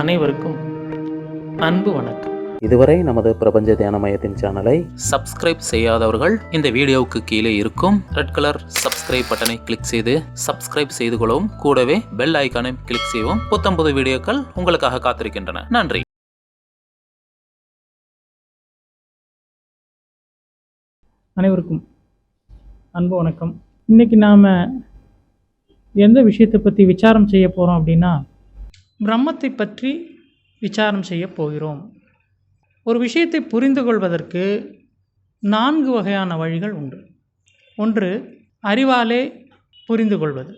அனைவருக்கும் அன்பு வணக்கம். இதுவரை நமது பிரபஞ்ச தியான மையத்தின் சேனலை சப்ஸ்கிரைப் செய்யாதவர்கள் இந்த வீடியோவுக்கு கீழே இருக்கும் ரெட் கலர் சப்ஸ்கிரைப் பட்டனை கிளிக் செய்து சப்ஸ்கிரைப் செய்து கொள்ளவும். கூடவே பெல் ஐக்கானை கிளிக் செய்யவும். புத்தம்புது வீடியோக்கள் உங்களுக்காக காத்திருக்கின்றன. நன்றி. அனைவருக்கும் அன்பு வணக்கம். இன்னைக்கு நாம் எந்த விஷயத்தை பற்றி விசாரம் செய்ய போகிறோம் அப்படின்னா பிரம்மத்தை பற்றி விசாரம் செய்ய போகிறோம். ஒரு விஷயத்தை புரிந்து கொள்வதற்கு நான்கு வகையான வழிகள் உண்டு. ஒன்று அறிவாலே புரிந்து கொள்வது.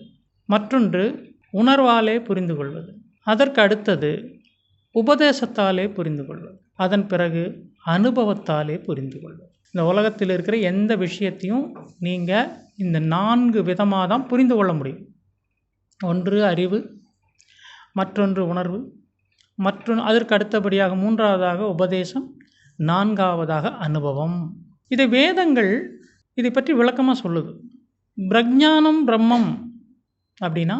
மற்றொன்று உணர்வாலே புரிந்து கொள்வது. அதற்கு அடுத்தது உபதேசத்தாலே புரிந்து கொள்வது. அதன் பிறகு அனுபவத்தாலே புரிந்து கொள்வது. இந்த உலகத்தில் இருக்கிற எந்த விஷயத்தையும் நீங்கள் இந்த நான்கு விதமாக தான் புரிந்து கொள்ள முடியும். ஒன்று அறிவு. மற்றொன்று உணர்வு. மற்றொன்று அதற்கு அடுத்தபடியாக மூன்றாவதாக உபதேசம். நான்காவதாக அனுபவம். இதை வேதங்கள் இதை பற்றி விளக்கமாக சொல்லுது. பிரஜானம் பிரம்மம் அப்படின்னா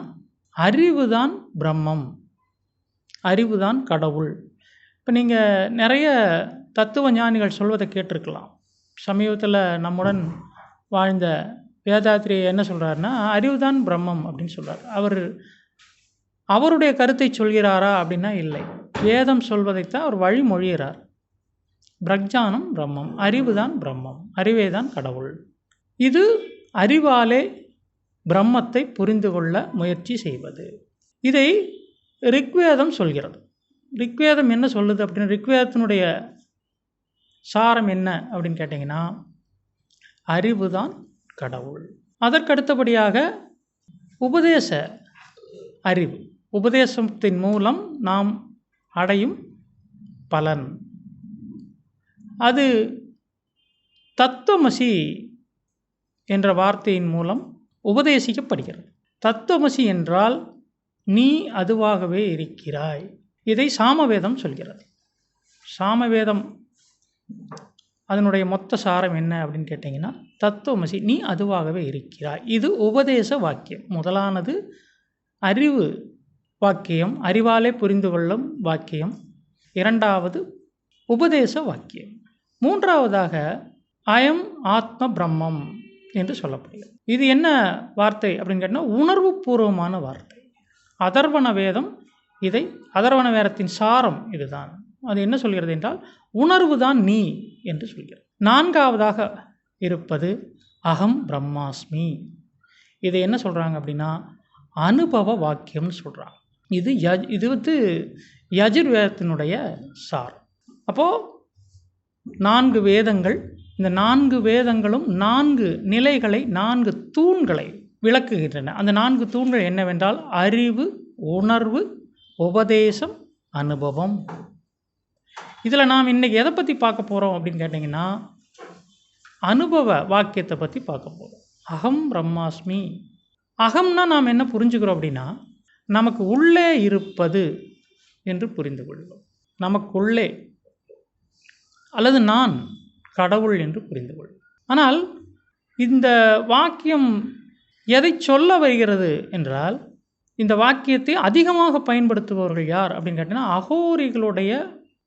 அறிவு தான் பிரம்மம். அறிவு தான் கடவுள். இப்போ நீங்கள் நிறைய தத்துவ ஞானிகள் சொல்வதை கேட்டிருக்கலாம். சமீபத்தில் நம்முடன் வாழ்ந்த வேதாத்திரி என்ன சொல்கிறாருன்னா அறிவு தான் பிரம்மம் அப்படின்னு சொல்கிறார் அவர் அவருடைய கருத்தை சொல்கிறாரா அப்படின்னா இல்லை. வேதம் சொல்வதைத்தான் அவர் வழிமொழிகிறார். பிரக்ஜானம் பிரம்மம் அறிவு தான் பிரம்மம் அறிவே தான் கடவுள். இது அறிவாலே பிரம்மத்தை புரிந்து கொள்ள முயற்சி செய்வது. இதை ரிக்வேதம் சொல்கிறது. ரிக்வேதம் என்ன சொல்லுது அப்படின்னா ரிக்வேதத்தினுடைய சாரம் என்ன அப்படின்னு கேட்டிங்கன்னா அறிவு தான் கடவுள். அதற்கடுத்தபடியாக உபதேச அறிவு. உபதேசத்தின் மூலம் நாம் அடையும் பலன். அது தத்துவமசி என்ற வார்த்தையின் மூலம் உபதேசிக்கப்படுகிறது. தத்துவமசி என்றால் நீ அதுவாகவே இருக்கிறாய். இதை சாமவேதம் சொல்கிறது. சாமவேதம் அதனுடைய மொத்த சாரம் என்ன அப்படின்னு கேட்டிங்கன்னா தத்துவமசி நீ அதுவாகவே இருக்கிறாய். இது உபதேச வாக்கியம். முதலானது அறிவு வாக்கியம் அறிவாலே புரிந்து கொள்ளும் வாக்கியம். இரண்டாவது உபதேச வாக்கியம். மூன்றாவதாக அயம் ஆத்ம பிரம்மம் என்று சொல்லப்படுகிறது. இது என்ன வார்த்தை அப்படின்னு கேட்டால் உணர்வு பூர்வமான வார்த்தை. அதர்வண வேதம் இதை அதர்வண வேதத்தின் சாரம் இதுதான். அது என்ன சொல்கிறது என்றால் உணர்வு தான் நீ என்று சொல்கிறது. நான்காவதாக இருப்பது அகம் பிரம்மாஸ்மி. இதை என்ன சொல்கிறாங்க அப்படின்னா அனுபவ வாக்கியம்னு சொல்கிறாங்க இது யஜ் இது வந்து யஜுர்வேதத்தினுடைய சார் அப்போது நான்கு வேதங்கள் இந்த நான்கு வேதங்களும் நான்கு நிலைகளை நான்கு தூண்களை விளக்குகின்றன. அந்த நான்கு தூண்கள் என்னவென்றால் அறிவு உணர்வு உபதேசம் அனுபவம். இதில் நாம் இன்றைக்கி எதை பற்றி பார்க்க போகிறோம் அப்படின்னு கேட்டிங்கன்னா அனுபவ வாக்கியத்தை பற்றி பார்க்க போகிறோம் அகம் பிரம்மாஸ்மி. அகம்னா நாம் என்ன புரிஞ்சுக்கிறோம் அப்படின்னா நமக்கு உள்ளே இருப்பது என்று புரிந்து கொள்வோம் நமக்குள்ளே அல்லது நான் கடவுள் என்று புரிந்து கொள்வோம் ஆனால் இந்த வாக்கியம் எதை சொல்ல வருகிறது என்றால் இந்த வாக்கியத்தை அதிகமாக பயன்படுத்துபவர்கள் யார் அப்படின்னு கேட்டிங்கன்னா அகோரிகளுடைய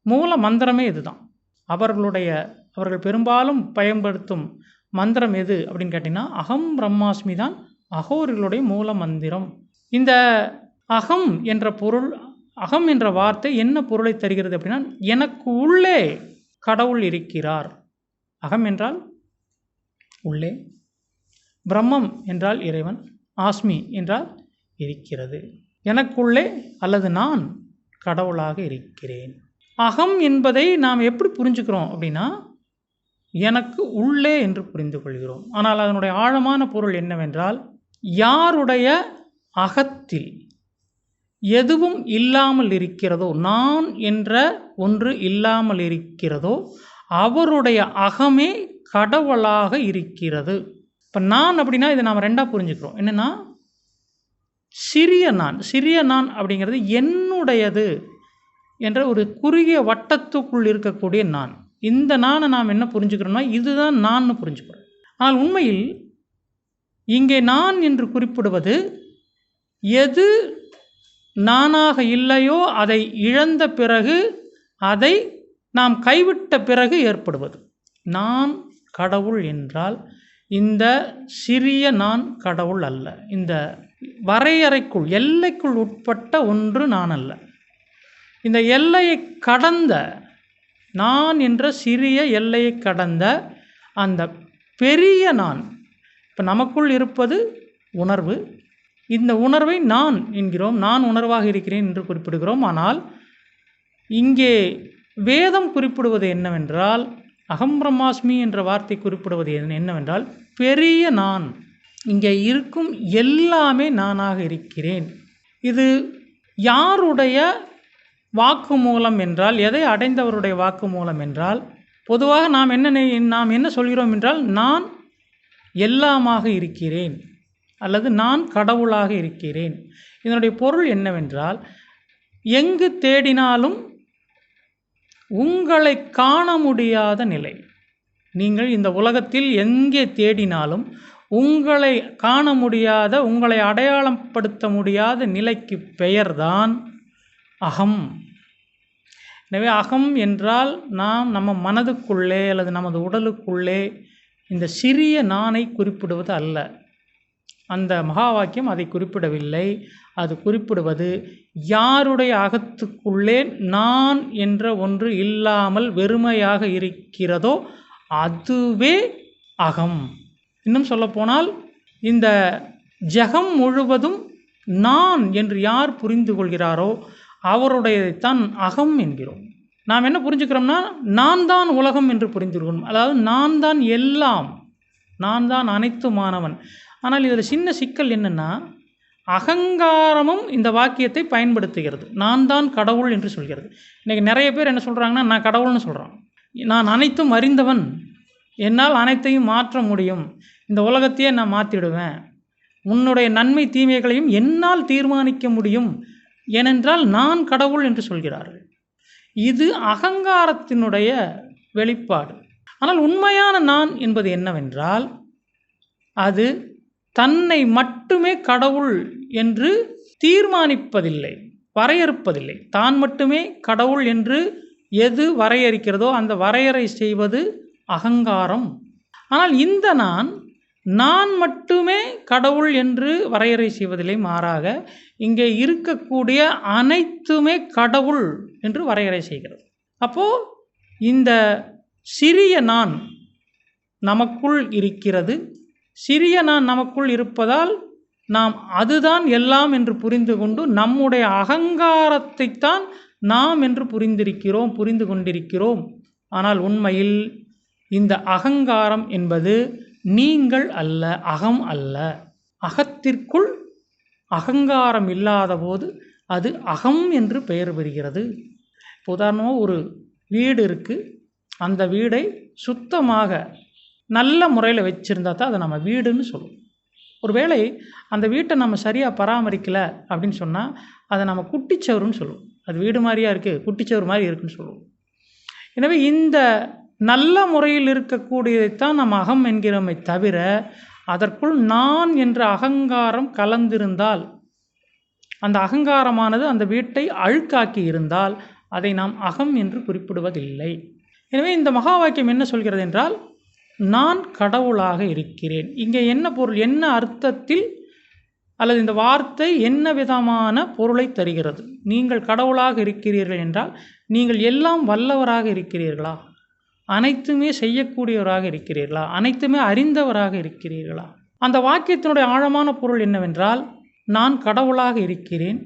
மூல மந்திரமே இதுதான். அவர்களுடைய அவர்கள் பெரும்பாலும் பயன்படுத்தும் மந்திரம் எது அப்படின்னு கேட்டிங்கன்னா அகம் பிரம்மாஸ்மி தான் அகோரிகளுடைய மூல மந்திரம். இந்த அகம் என்ற பொருள் அகம் என்ற வார்த்தை என்ன பொருளை தருகிறது அப்படின்னா எனக்கு உள்ளே கடவுள் இருக்கிறார். அகம் என்றால் உள்ளே. பிரம்மம் என்றால் இறைவன். ஆஸ்மி என்றால் இருக்கிறது. எனக்குள்ளே அல்லது நான் கடவுளாக இருக்கிறேன். அகம் என்பதை நாம் எப்படி புரிஞ்சுக்கிறோம் அப்படின்னா எனக்கு உள்ளே என்று புரிந்து கொள்கிறோம். ஆனால் அதனுடைய ஆழமான பொருள் என்னவென்றால் யாருடைய அகத்தில் எதுவும் இல்லாமல் இருக்கிறதோ நான் என்ற ஒன்று இல்லாமல் இருக்கிறதோ அவருடைய அகமே கடவுளாக இருக்கிறது. இப்போ நான் அப்படின்னா இதை நாம் ரெண்டாக புரிஞ்சுக்கிறோம். என்னென்னா சிறிய நான் சிறிய நான் அப்படிங்கிறது என்னுடையது என்ற ஒரு குறுகிய வட்டத்துக்குள் இருக்கக்கூடிய நான். இந்த நானை நாம் என்ன புரிஞ்சுக்கிறோம்னா இதுதான் நான் புரிஞ்சுக்கிறோம். ஆனால் உண்மையில் இங்கே நான் என்று குறிப்பிடுவது எது நானாக இல்லையோ அதை இழந்த பிறகு அதை நாம் கைவிட்ட பிறகு ஏற்படுவது. நான் கடவுள் என்றால் இந்த சிறிய நான் கடவுள் அல்ல. இந்த வரையறைக்குள் எல்லைக்குள் உட்பட்ட ஒன்று நான் அல்ல. இந்த எல்லையை கடந்த நான் என்ற சிறிய எல்லையை கடந்த அந்த பெரிய நான் இப்போ நமக்குள் இருப்பது உணர்வு இந்த உணர்வை நான் என்கிறோம் நான் உணர்வாக இருக்கிறேன் என்று குறிப்பிடுகிறோம். ஆனால் இங்கே வேதம் குறிப்பிடுவது என்னவென்றால் அகம் பிரம்மாஸ்மி என்ற வார்த்தை குறிப்பிடுவது என்னவென்றால் பெரிய நான் இங்கே இருக்கும் எல்லாமே நானாக இருக்கிறேன். இது யாருடைய வாக்கு மூலம் என்றால் எதை அடைந்தவருடைய வாக்குமூலம் என்றால் பொதுவாக நாம் என்ன நாம் என்ன சொல்கிறோம் என்றால் நான் எல்லாமாக இருக்கிறேன். அல்லது நான் கடவுளாக இருக்கிறேன். இதனுடைய பொருள் என்னவென்றால் எங்கு தேடினாலும் உங்களை காண முடியாத நிலை. நீங்கள் இந்த உலகத்தில் எங்கே தேடினாலும் உங்களை காண முடியாத உங்களை அடையாளப்படுத்த முடியாத நிலைக்கு பெயர்தான் அகம். எனவே அகம் என்றால் நாம் நம்ம மனதுக்குள்ளே அல்லது நமது உடலுக்குள்ளே இந்த சிறிய நானை குறிப்பிடுவது அல்ல. அந்த மகா வாக்கியம் அதை குறிப்பிடவில்லை. அது குறிப்பிடுவது யாருடைய அகத்துக்குள்ளே நான் என்ற ஒன்று இல்லாமல் வெறுமையாக இருக்கிறதோ அதுவே அகம். இன்னும் சொல்லப்போனால் இந்த ஜெகம் முழுவதும் நான் என்று யார் புரிந்து கொள்கிறாரோ அவருடையதைத்தான் அகம் என்கிறோம். நாம் என்ன புரிஞ்சுக்கிறோம்னா நான் தான் உலகம் என்று புரிந்து புரிந்துக்கிறோம் அதாவது நான் தான் எல்லாம். நான் தான் அனைத்துமானவன் ஆனால் இதில் சின்ன சிக்கல் என்னென்னா அகங்காரமும் இந்த வாக்கியத்தை பயன்படுத்துகிறது. நான் தான் கடவுள் என்று சொல்கிறது. இன்றைக்கி நிறைய பேர் என்ன சொல்கிறாங்கன்னா நான் கடவுள்னு சொல்கிறான் நான் அனைத்தும் அறிந்தவன். என்னால் அனைத்தையும் மாற்ற முடியும். இந்த உலகத்தையே நான் மாற்றிடுவேன் உன்னுடைய நன்மை தீமைகளையும் என்னால் தீர்மானிக்க முடியும். ஏனென்றால் நான் கடவுள் என்று சொல்கிறார்கள். இது அகங்காரத்தினுடைய வெளிப்பாடு. ஆனால் உண்மையான நான் என்பது என்னவென்றால் அது தன்னை மட்டுமே கடவுள் என்று தீர்மானிப்பதில்லை வரையறுப்பதில்லை. தான் மட்டுமே கடவுள் என்று எது வரையறுக்கிறதோ அந்த வரையறை செய்வது அகங்காரம். ஆனால் இந்த நான் நான் மட்டுமே கடவுள் என்று வரையறை செய்வதில்லை மாறாக இங்கே இருக்கக்கூடிய அனைத்துமே கடவுள் என்று வரையறை செய்கிறது. அப்போது இந்த சிறிய நான் நமக்குள் இருக்கிறது சிறிய நான் நமக்குள் இருப்பதால் நாம் அதுதான் எல்லாம் என்று புரிந்து கொண்டு நம்முடைய அகங்காரத்தைத்தான் நாம் என்று புரிந்திருக்கிறோம் புரிந்து கொண்டிருக்கிறோம். ஆனால் உண்மையில் இந்த அகங்காரம் என்பது நீங்கள் அல்ல அகம் அல்ல. அகத்திற்குள் அகங்காரம் இல்லாத போது அது அகம் என்று பெயர் பெறுகிறது. உதாரணமாக ஒரு வீடு இருக்குது அந்த வீடை சுத்தமாக நல்ல முறையில் வச்சுருந்தா தான் அதை நம்ம வீடுன்னு சொல்லுவோம் ஒருவேளை அந்த வீட்டை நம்ம சரியாக பராமரிக்கலை அப்படின்னு சொன்னால் அதை நம்ம குட்டிச்சவருன்னு சொல்லுவோம். அது வீடு மாதிரியா இருக்குது குட்டிச்சவர் மாதிரி இருக்குன்னு சொல்லுவோம். எனவே இந்த நல்ல முறையில் இருக்கக்கூடியதைத்தான் நம்ம அகம் என்கிறோமே தவிர அதற்குள் நான் என்ற அகங்காரம் கலந்திருந்தால் அந்த அகங்காரமானது அந்த வீட்டை அழுக்காக்கி இருந்தால் அதை நாம் அகம் என்று குறிப்பிடுவதில்லை. எனவே இந்த மகா வாக்கியம் என்ன சொல்கிறது என்றால் நான் கடவுளாக இருக்கிறேன். இங்கே என்ன பொருள் என்ன அர்த்தத்தில் அல்லது இந்த வார்த்தை என்ன விதமான பொருளை தருகிறது? நீங்கள் கடவுளாக இருக்கிறீர்கள் என்றால் நீங்கள் எல்லாம் வல்லவராக இருக்கிறீர்களா? அனைத்துமே செய்யக்கூடியவராக இருக்கிறீர்களா? அனைத்துமே அறிந்தவராக இருக்கிறீர்களா? அந்த வாக்கியத்தினுடைய ஆழமான பொருள் என்னவென்றால் நான் கடவுளாக இருக்கிறேன்.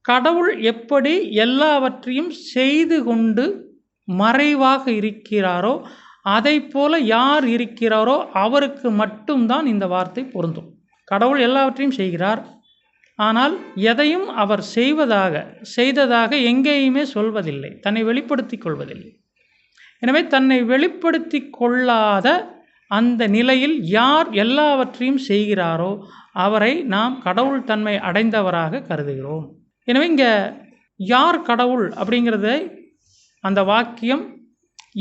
கடவுள் எப்படி எல்லாவற்றையும் செய்து கொண்டு மறைவாக இருக்கிறாரோ அதை போல யார் இருக்கிறாரோ அவருக்கு மட்டும்தான் இந்த வார்த்தை பொருந்தும். கடவுள் எல்லாவற்றையும் செய்கிறார். ஆனால் எதையும் அவர் செய்வதாக செய்ததாக எங்கேயுமே சொல்வதில்லை. தன்னை வெளிப்படுத்தி கொள்வதில்லை. எனவே தன்னை வெளிப்படுத்தி கொள்ளாத அந்த நிலையில் யார் எல்லாவற்றையும் செய்கிறாரோ அவரை நாம் கடவுள் தன்மை அடைந்தவராக கருதுகிறோம். எனவே இங்கே யார் கடவுள் அப்படிங்கிறத அந்த வாக்கியம்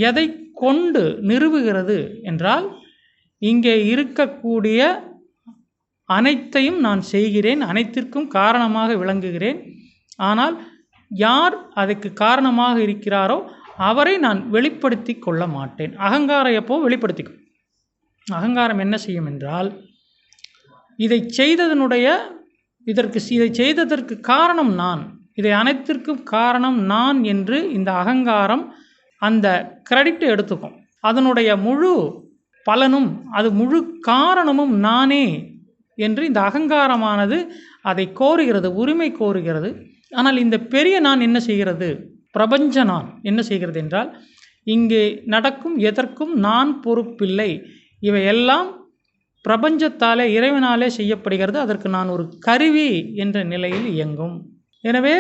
எதை கொண்டு நிறுவுகிறது என்றால் இங்கே இருக்கக்கூடிய அனைத்தையும் நான் செய்கிறேன் அனைத்திற்கும் காரணமாக விளங்குகிறேன். ஆனால் யார் அதுக்கு காரணமாக இருக்கிறாரோ அவரை நான் வெளிப்படுத்தி கொள்ள மாட்டேன். அகங்காரம் எப்போ வெளிப்படுத்திக்கும் அகங்காரம் என்ன செய்யும் என்றால் இதை செய்ததனுடைய இதற்கு இதை செய்ததற்கு காரணம் நான் இதை அனைத்திற்கும் காரணம் நான் என்று இந்த அகங்காரம் அந்த கிரெடிட்டை எடுத்துக்கும். அதனுடைய முழு பலனும் அது முழு காரணமும் நானே என்று இந்த அகங்காரமானது அதை கோருகிறது உரிமை கோருகிறது. ஆனால் இந்த பெரிய நான் என்ன செய்கிறது? பிரபஞ்ச நான் என்ன செய்கிறது என்றால் இங்கே நடக்கும் எதற்கும் நான் பொறுப்பில்லை. இவையெல்லாம் பிரபஞ்சத்தாலே இறைவனாலே செய்யப்படுகிறது. அதற்கு நான் ஒரு கருவி என்ற நிலையில் இயங்கும். எனவே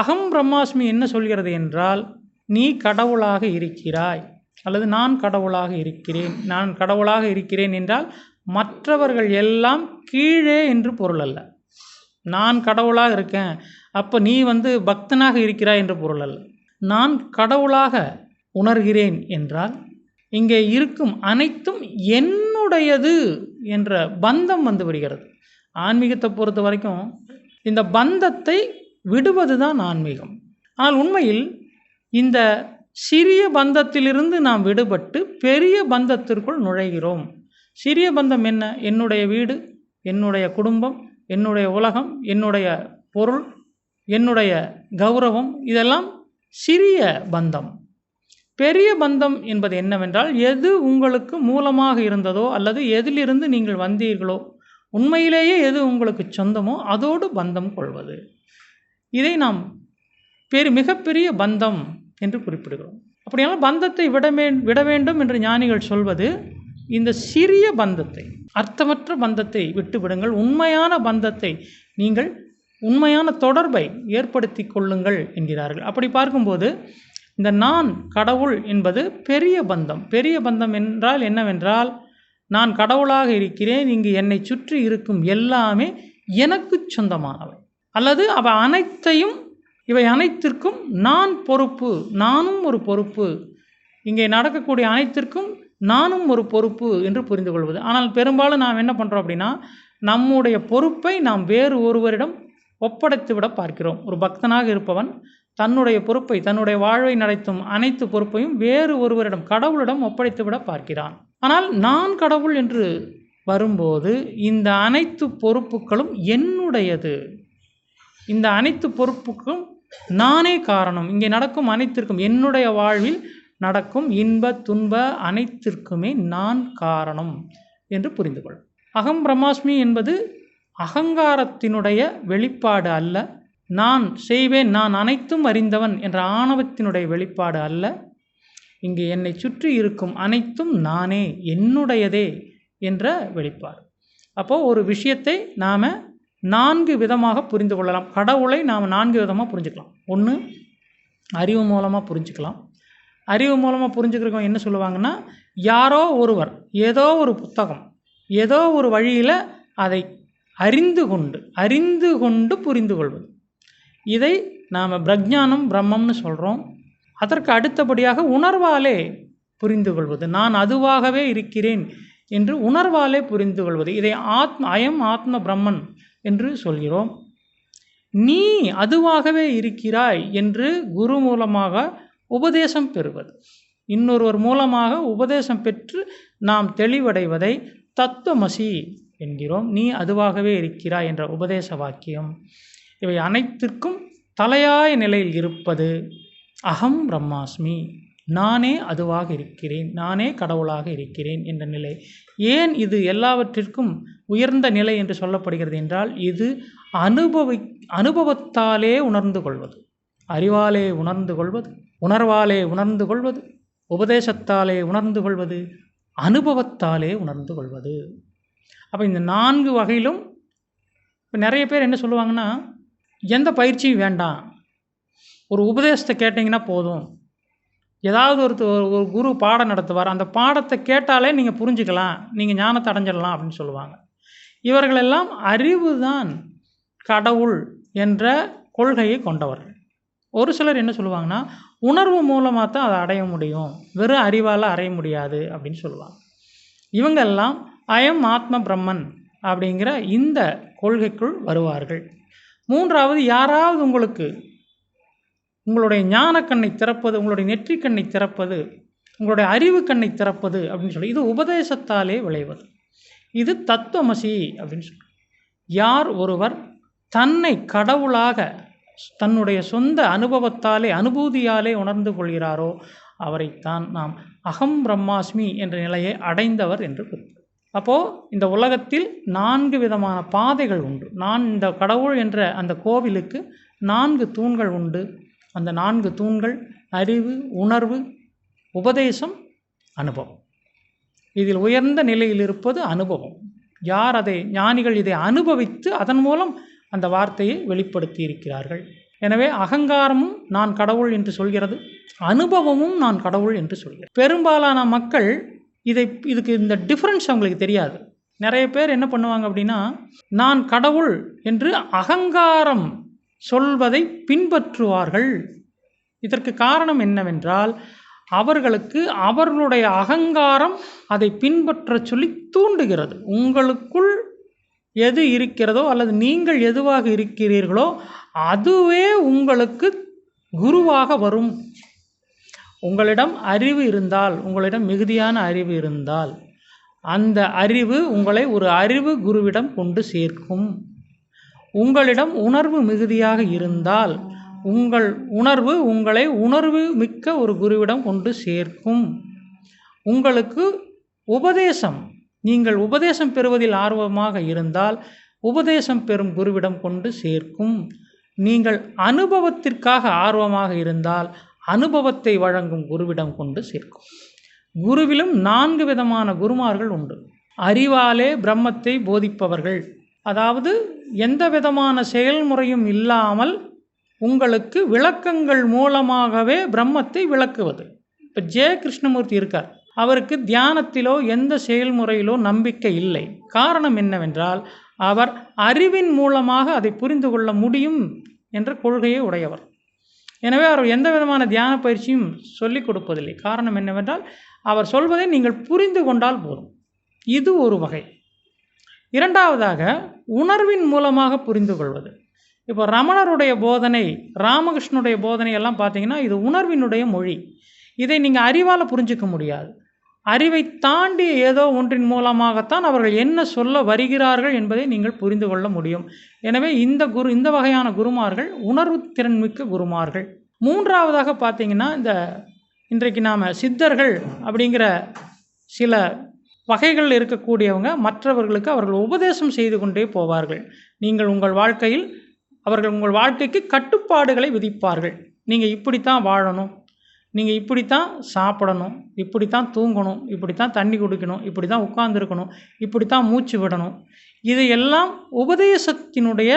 அகம் பிரம்மாஸ்மி என்ன சொல்கிறது என்றால் நீ கடவுளாக இருக்கிறாய். அல்லது நான் கடவுளாக இருக்கிறேன். நான் கடவுளாக இருக்கிறேன் என்றால் மற்றவர்கள் எல்லாம் கீழே என்று பொருள் அல்ல. நான் கடவுளாக இருக்கேன். அப்போ நீ வந்து பக்தனாக இருக்கிறாய் என்று பொருள் அல்ல. நான் கடவுளாக உணர்கிறேன் என்றால் இங்கே இருக்கும் அனைத்தும் என்னுடையது என்ற பந்தம் வந்து விடுகிறது. ஆன்மீகத்தை பொறுத்த வரைக்கும் இந்த பந்தத்தை விடுவது தான் ஆன்மீகம். ஆனால் உண்மையில் இந்த சிறிய பந்தத்திலிருந்து நாம் விடுபட்டு பெரிய பந்தத்திற்குள் நுழைகிறோம். சிறிய பந்தம் என்ன? என்னுடைய வீடு என்னுடைய குடும்பம் என்னுடைய உலகம் என்னுடைய பொருள் என்னுடைய கௌரவம் இதெல்லாம் சிறிய பந்தம். பெரிய பந்தம் என்பது என்னவென்றால் எது உங்களுக்கு மூலமாக இருந்ததோ அல்லது எதிலிருந்து நீங்கள் வந்தீர்களோ உண்மையிலேயே எது உங்களுக்கு சொந்தமோ அதோடு பந்தம் கொள்வது. இதை நாம் பெரு மிகப்பெரிய பந்தம் என்று குறிப்பிடுகிறோம். அப்படியானால் பந்தத்தை விட விட வேண்டும் என்று ஞானிகள் சொல்வது இந்த சிறிய பந்தத்தை அர்த்தமற்ற பந்தத்தை விட்டுவிடுங்கள் உண்மையான பந்தத்தை நீங்கள் உண்மையான தொடர்பை ஏற்படுத்தி கொள்ளுங்கள் என்கிறார்கள். அப்படி பார்க்கும்போது இந்த நான் கடவுள் என்பது பெரிய பந்தம். பெரிய பந்தம் என்றால் என்னவென்றால் நான் கடவுளாக இருக்கிறேன் இங்கு என்னை சுற்றி இருக்கும் எல்லாமே எனக்கு சொந்தமானவை. அல்லது அவை அனைத்தையும் இவை அனைத்திற்கும் நான் பொறுப்பு நானும் ஒரு பொறுப்பு. இங்கே நடக்கக்கூடிய அனைத்திற்கும் நானும் ஒரு பொறுப்பு என்று புரிந்து கொள்வது. ஆனால் பெரும்பாலும் நாம் என்ன பண்ணுறோம் அப்படின்னா நம்முடைய பொறுப்பை நாம் வேறு ஒருவரிடம் ஒப்படைத்து விட பார்க்கிறோம். ஒரு பக்தனாக இருப்பவன் தன்னுடைய பொறுப்பை தன்னுடைய வாழ்வை நடத்தும் அனைத்து பொறுப்பையும் வேறு ஒருவரிடம் கடவுளிடம் ஒப்படைத்து விட பார்க்கிறான். ஆனால் நான் கடவுள் என்று வரும்போது இந்த அனைத்து பொறுப்புகளும் என்னுடையது. இந்த அனைத்து பொறுப்புக்கும் நானே காரணம். இங்கே நடக்கும் அனைத்திற்கும் என்னுடைய வாழ்வில் நடக்கும் இன்ப துன்ப அனைத்திற்குமே நான் காரணம் என்று புரிந்து கொள். அகம் பிரம்மாஸ்மி என்பது அகங்காரத்தினுடைய வெளிப்பாடு அல்ல. நான் செய்வேன் நான் அனைத்தும் அறிந்தவன் என்ற ஆணவத்தினுடைய வெளிப்பாடு அல்ல. இங்கு என்னை சுற்றி இருக்கும் அனைத்தும் நானே என்னுடையதே என்ற வெளிப்பாடு. அப்போது ஒரு விஷயத்தை நாம் நான்கு விதமாக புரிந்து கொள்ளலாம். கடவுளை நாம் நான்கு விதமாக புரிஞ்சுக்கலாம். ஒன்று அறிவு மூலமாக புரிஞ்சுக்கலாம். அறிவு மூலமாக புரிஞ்சுக்கிறவங்க என்ன சொல்லுவாங்கன்னா யாரோ ஒருவர் ஏதோ ஒரு புத்தகம் ஏதோ ஒரு வழியில் அதை அறிந்து கொண்டு அறிந்து கொண்டு புரிந்து கொள்வது. இதை நாம் பிரஜானம் பிரம்மம்னு சொல்கிறோம் அதற்கு அடுத்தபடியாக உணர்வாலே புரிந்து கொள்வது. நான் அதுவாகவே இருக்கிறேன் என்று உணர்வாலே புரிந்து கொள்வது. இதை ஆத்ம அயம் ஆத்ம பிரம்மன் என்று சொல்கிறோம். நீ அதுவாகவே இருக்கிறாய் என்று குரு மூலமாக உபதேசம் பெறுவது. இன்னொருவர் மூலமாக உபதேசம் பெற்று நாம் தெளிவடைவதை தத்துவமசி என்கிறோம். நீ அதுவாகவே இருக்கிறாய் என்ற உபதேச வாக்கியம். இவை அனைத்திற்கும் தலையாய நிலையில் இருப்பது. அகம் பிரம்மாஸ்மி. நானே அதுவாக இருக்கிறேன். நானே கடவுளாக இருக்கிறேன் என்ற நிலை. ஏன் இது எல்லாவற்றிற்கும் உயர்ந்த நிலை என்று சொல்லப்படுகிறது என்றால் இது அனுபவி அனுபவத்தாலே உணர்ந்து கொள்வது. அறிவாலே உணர்ந்து கொள்வது உணர்வாலே உணர்ந்து கொள்வது உபதேசத்தாலே உணர்ந்து கொள்வது அனுபவத்தாலே உணர்ந்து கொள்வது. அப்போ இந்த நான்கு வகையிலும் இப்போ நிறைய பேர் என்ன சொல்லுவாங்கன்னா எந்த பயிற்சியும் வேண்டாம். ஒரு உபதேசத்தை கேட்டிங்கன்னா போதும். ஏதாவது ஒரு ஒரு குரு பாடம் நடத்துவார். அந்த பாடத்தை கேட்டாலே நீங்கள் புரிஞ்சுக்கலாம். நீங்கள் ஞானத்தை அடைஞ்சிடலாம் அப்படின்னு சொல்லுவாங்க. இவர்களெல்லாம் அறிவு தான் கடவுள் என்ற கொள்கையை கொண்டவர்கள். ஒரு சிலர் என்ன சொல்லுவாங்கன்னா உணர்வு மூலமாக தான் அதை அடைய முடியும். வெறும் அறிவால் அடைய முடியாது அப்படின்னு சொல்லுவாங்க. இவங்கெல்லாம் அயம் ஆத்ம பிரம்மன் அப்படிங்கிற இந்த கொள்கைக்குள் வருவார்கள். மூன்றாவது யாராவது உங்களுக்கு உங்களுடைய ஞானக்கண்ணை திறப்பது உங்களுடைய நெற்றிக்கண்ணை திறப்பது உங்களுடைய அறிவு கண்ணை திறப்பது அப்படின்னு சொல்லி இது உபதேசத்தாலே விளைவது. இது தத்துவமசி அப்படின்னு சொல்லி யார் ஒருவர் தன்னை கடவுளாக தன்னுடைய சொந்த அனுபவத்தாலே அனுபூதியாலே உணர்ந்து கொள்கிறாரோ அவரைத்தான் நாம் அகம் பிரம்மாஸ்மி என்ற நிலையை அடைந்தவர் என்று குறிப்பிடும் அப்போது இந்த உலகத்தில் நான்கு விதமான பாதைகள் உண்டு. நான் இந்த கடவுள் என்ற அந்த கோவிலுக்கு நான்கு தூண்கள் உண்டு. அந்த நான்கு தூண்கள் அறிவு உணர்வு உபதேசம் அனுபவம். இதில் உயர்ந்த நிலையில் இருப்பது அனுபவம். யார் அதை ஞானிகள் இதை அனுபவித்து அதன் மூலம் அந்த வார்த்தையை வெளிப்படுத்தி இருக்கிறார்கள் எனவே அகங்காரமும் நான் கடவுள் என்று சொல்கிறது அனுபவமும் நான் கடவுள் என்று சொல்கிறேன் பெரும்பாலான மக்கள் இதை இதுக்கு இந்த டிஃப்ரென்ஸ் அவங்களுக்கு தெரியாது. நிறைய பேர் என்ன பண்ணுவாங்க அப்படின்னா நான் கடவுள் என்று அகங்காரம் சொல்வதை பின்பற்றுவார்கள். இதற்கு காரணம் என்னவென்றால் அவர்களுக்கு அவர்களுடைய அகங்காரம் அதை பின்பற்ற சொல்லி தூண்டுகிறது. உங்களுக்குள் எது இருக்கிறதோ அல்லது நீங்கள் எதுவாக இருக்கிறீர்களோ அதுவே உங்களுக்கு குருவாக வரும். உங்களிடம் அறிவு இருந்தால் உங்களிடம் மிகுதியான அறிவு இருந்தால் அந்த அறிவு உங்களை ஒரு அறிவு குருவிடம் கொண்டு சேர்க்கும். உங்களிடம் உணர்வு மிகுதியாக இருந்தால் உங்கள் உணர்வு உங்களை உணர்வு மிக்க ஒரு குருவிடம் கொண்டு சேர்க்கும். உங்களுக்கு உபதேசம் நீங்கள் உபதேசம் பெறுவதில் ஆர்வமாக இருந்தால் உபதேசம் பெறும் குருவிடம் கொண்டு சேர்க்கும். நீங்கள் அனுபவத்திற்காக ஆர்வமாக இருந்தால் அனுபவத்தை வழங்கும் குருவிடம் கொண்டு சேர்க்கும். குருவிலும் நான்கு விதமான குருமார்கள் உண்டு. அறிவாலே பிரம்மத்தை போதிப்பவர்கள். அதாவது எந்த விதமான செயல்முறையும் இல்லாமல் உங்களுக்கு விளக்கங்கள் மூலமாகவே பிரம்மத்தை விளக்குவது. இப்போ ஜே கிருஷ்ணமூர்த்தி இருக்கார். அவருக்கு தியானத்திலோ எந்த செயல்முறையிலோ நம்பிக்கை இல்லை. காரணம் என்னவென்றால் அவர் அறிவின் மூலமாக அதை புரிந்து கொள்ள முடியும் என்ற கொள்கையை உடையவர். எனவே அவர் எந்த விதமான தியான பயிற்சியும் சொல்லிக் கொடுப்பதில்லை. காரணம் என்னவென்றால் அவர் சொல்வதை நீங்கள் புரிந்து கொண்டால் போதும். இது ஒரு வகை. இரண்டாவதாக உணர்வின் மூலமாக புரிந்து கொள்வது. இப்போ ரமணருடைய போதனை ராமகிருஷ்ணனுடைய போதனை எல்லாம் பார்த்தீங்கன்னா இது உணர்வினுடைய மொழி. இதை நீங்கள் அறிவால் புரிஞ்சிக்க முடியாது. அறிவை தாண்டி ஏதோ ஒன்றின் மூலமாகத்தான் அவர்கள் என்ன சொல்ல வருகிறார்கள் என்பதை நீங்கள் புரிந்து கொள்ள முடியும். எனவே இந்த குரு இந்த வகையான குருமார்கள் உணர்வு திறன்மிக்க குருமார்கள். மூன்றாவதாக பார்த்தீங்கன்னா இந்த இன்றைக்கு நாம் சித்தர்கள் அப்படிங்கிற சில வகைகள் இருக்கக்கூடியவங்க மற்றவர்களுக்கு அவர்கள் உபதேசம் செய்து கொண்டே போவார்கள். நீங்கள் உங்கள் வாழ்க்கையில் அவர்கள் உங்கள் வாழ்க்கைக்கு கட்டுப்பாடுகளை விதிப்பார்கள். நீங்கள் இப்படித்தான் வாழணும். நீங்கள் இப்படித்தான் சாப்பிடணும். இப்படித்தான் தூங்கணும். இப்படித்தான் தண்ணி குடிக்கணும். இப்படி தான் உட்கார்ந்துருக்கணும். இப்படித்தான் மூச்சு விடணும். இதையெல்லாம் உபதேசத்தினுடைய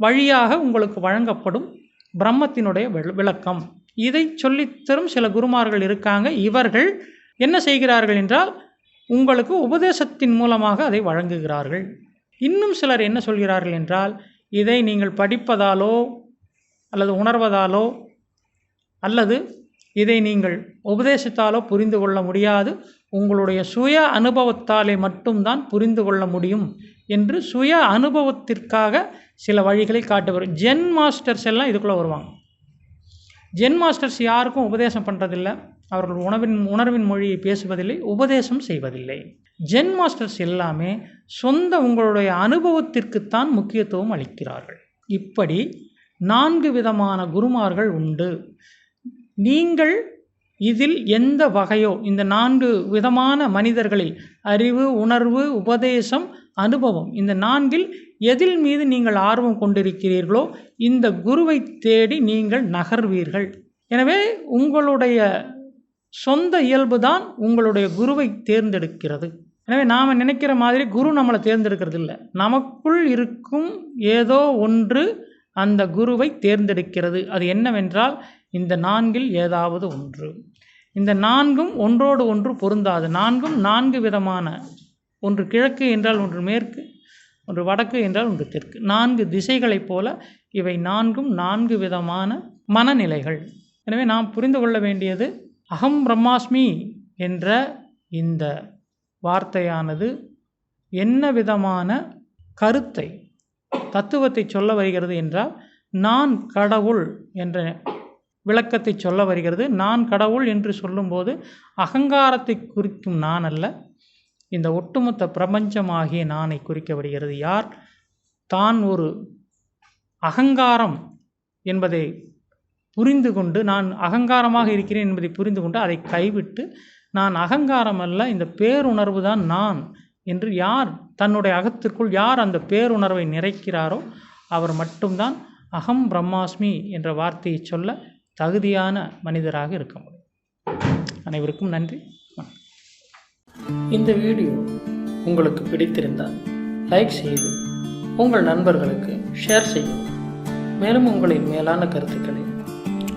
வழியாக உங்களுக்கு வழங்கப்படும் பிரம்மத்தினுடைய விளக்கம். இதை சொல்லித்தரும் சில குருமார்கள் இருக்காங்க. இவர்கள் என்ன செய்கிறார்கள் என்றால் உங்களுக்கு உபதேசத்தின் மூலமாக அதை வழங்குகிறார்கள். இன்னும் சிலர் என்ன சொல்கிறார்கள் என்றால் இதை நீங்கள் படிப்பதாலோ அல்லது உணர்வதாலோ அல்லது இதை நீங்கள் உபதேசித்தாலோ புரிந்து கொள்ள முடியாது. உங்களுடைய சுய அனுபவத்தாலே மட்டும்தான் புரிந்து கொள்ள முடியும் என்று சுய அனுபவத்திற்காக சில வழிகளை காட்டுவார் ஜென் மாஸ்டர்ஸ் எல்லாம் இதுக்குள்ளே வருவாங்க. ஜென் மாஸ்டர்ஸ் யாருக்கும் உபதேசம் பண்ணுறதில்ல அவர்கள் உணவின் உணர்வின் மொழியை பேசுவதில்லை உபதேசம் செய்வதில்லை. ஜென் மாஸ்டர்ஸ் எல்லாமே சொந்த உங்களுடைய அனுபவத்திற்குத்தான் முக்கியத்துவம் அளிக்கிறார்கள். இப்படி நான்கு விதமான குருமார்கள் உண்டு. நீங்கள் இதில் எந்த வகையோ இந்த நான்கு விதமான மனிதர்களில் அறிவு உணர்வு உபதேசம் அனுபவம் இந்த நான்கில் எதில் மீது நீங்கள் ஆர்வம் கொண்டிருக்கிறீர்களோ இந்த குருவை தேடி நீங்கள் நகர்வீர்கள். எனவே உங்களுடைய சொந்த இயல்பு தான் உங்களுடைய குருவை தேர்ந்தெடுக்கிறது. எனவே நாம் நினைக்கிற மாதிரி குரு நம்மளை தேர்ந்தெடுக்கிறது இல்லை நமக்குள் இருக்கும் ஏதோ ஒன்று அந்த குருவை தேர்ந்தெடுக்கிறது. அது என்னவென்றால் இந்த நான்கில் ஏதாவது ஒன்று. இந்த நான்கும் ஒன்றோடு ஒன்று பொருந்தாது. நான்கும் நான்கு விதமான ஒன்று கிழக்கு என்றால் ஒன்று மேற்கு ஒன்று வடக்கு என்றால் ஒன்று தெற்கு. நான்கு திசைகளைப் போல இவை நான்கும் நான்கு விதமான மனநிலைகள். எனவே நாம் புரிந்து கொள்ள வேண்டியது அகம் பிரம்மாஸ்மி என்ற இந்த வார்த்தையானது என்ன விதமான கருத்தை தத்துவத்தை சொல்ல வருகிறது என்றால் நான் கடவுள் என்ற விளக்கத்தை சொல்ல வருகிறது. நான் கடவுள் என்று சொல்லும்போது அகங்காரத்தை குறிக்கும் நான் அல்ல. இந்த ஒட்டுமொத்த பிரபஞ்சமாகிய நானை குறிக்கப்படுகிறது யார்? தான் ஒரு அகங்காரம் என்பதை புரிந்து கொண்டு நான் அகங்காரமாக இருக்கிறேன் என்பதை புரிந்து கொண்டு அதை கைவிட்டு நான் அகங்காரம் அல்ல இந்த பேருணர்வு தான் நான் என்று யார் தன்னுடைய அகத்திற்குள் யார் அந்த பேருணர்வை நிறைக்கிறாரோ அவர் மட்டும்தான் அகம் பிரம்மாஸ்மி என்ற வார்த்தையை சொல்ல தகுதியான மனிதராக இருக்க முடியும். அனைவருக்கும் நன்றி. இந்த வீடியோ உங்களுக்கு பிடித்திருந்தால் லைக் செய்து உங்கள் நண்பர்களுக்கு ஷேர் செய்யவும். மேலும் உங்களின் மேலான கருத்துக்களை